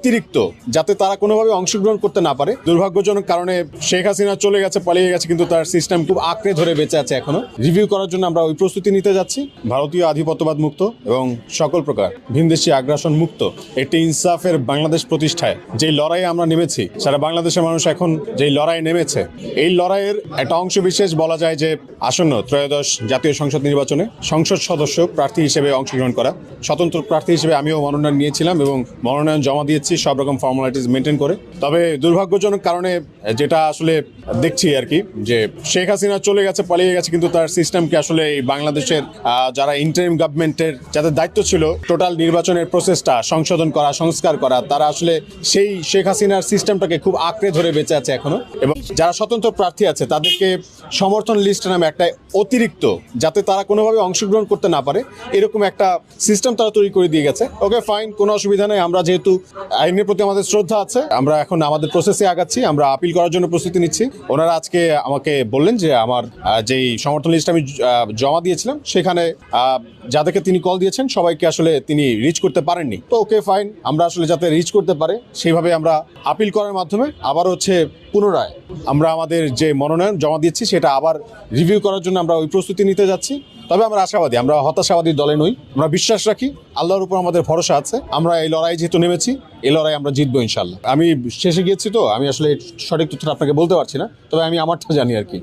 অতিরিক্ত, যাতে তারা কোনোভাবে অংশগ্রহণ করতে না পারে। দুর্ভাগ্যজনক কারণে শেখ হাসিনা চলে গেছে, পালিয়ে গেছে, কিন্তু তার সিস্টেম খুব আঁকড়ে ধরে বেঁচে আছে এখনও। রিভিউ করার জন্য আমরা ওই প্রস্তুতি নিতে যাচ্ছি। ভারতীয় আধিপত্যবাদ মুক্ত এবং সকল প্রকার ভিনদেশি আগ্রাসন মুক্ত একটি ইনসাফের বাংলাদেশ প্রতিষ্ঠায়। যে লড়াইয়ে আমরা নেমেছি, সারা বাংলাদেশের মানুষ এখন যেই লড়াই নেমেছে, এই লড়াইয়ের একটা অংশ বিশেষ বলা যায় যে আসন্ন ত্রয়োদশ জাতীয় সংসদ নির্বাচনে সংসদ সদস্য প্রার্থী হিসেবে অংশগ্রহণ করা। স্বতন্ত্র প্রার্থী হিসেবে আমিও মনোনয়ন নিয়েছিলাম এবং মনোনয়ন জমা দিয়েছি। সব রকম ফর্মালিটিস মেনটেন করে। তবে দুর্ভাগ্যজনক কারণে যেটা আসলে দেখছি আর কি, যে শেখ হাসিনা চলে গেছে, পালিয়ে গেছে, কিন্তু তার সিস্টেমকে আসলে এই বাংলাদেশের যারা ইন্টারিম গভর্নমেন্টের যাদের দায়িত্ব ছিল টোটাল নির্বাচনের প্রসেসটা সংশোধন করা, সংস্কার করা, তারা আসলে সেই শেখ হাসিনার সিস্টেমটাকে খুব আঁকড়ে ধরে বেঁচে আছে এখনও। এবং যারা স্বতন্ত্র প্রার্থী আছে, তাদেরকে সমর্থন লিস্ট নামে একটা অতিরিক্ত, যাতে তারা কোনোভাবে অংশগ্রহণ করতে না পারে, এরকম একটা সিস্টেম তারা তৈরি করে দিয়ে গেছে। ওকে ফাইন কোনো অসুবিধা নেই। আমরা যেহেতু আইনের প্রতি আমাদের শ্রদ্ধা আছে। আমরা এখন আমাদের প্রসেসে আগাচ্ছি, আমরা আপিল করার জন্য প্রস্তুতি নিচ্ছি। ওনারা আজকে আমাকে বললেন যে আমার যেই সমর্থন লিস্ট আমি জমা দিয়েছিলাম, সেখানে যাদেরকে তিনি কল দিয়েছেন, সবাইকে আসলে তিনি রিচ করতে পারেননি। তো ওকে ফাইন আমরা আসলে যাতে রিচ করতে পারে, সেইভাবে আমরা আপিল করার মাধ্যমে আবার হচ্ছে পুনরায় আমরা আমাদের যে মনোনয়ন জমা দিচ্ছি সেটা আবার রিভিউ করার জন্য আমরা ওই প্রস্তুতি নিতে যাচ্ছি। তবে আমরা আশাবাদী, আমরা হতাশাবাদী দলে নই। আমরা বিশ্বাস রাখি, আল্লাহর উপর আমাদের ভরসা আছে। আমরা এই লড়াই যেহেতু নেমেছি, এই লড়াই আমরা জিতবো ইনশাল্লাহ আমি শেষে গিয়েছি তো, আমি আসলে সঠিক তথ্যটা আপনাকে বলতে পারছি না, তবে আমি আমারটা জানি আর কি।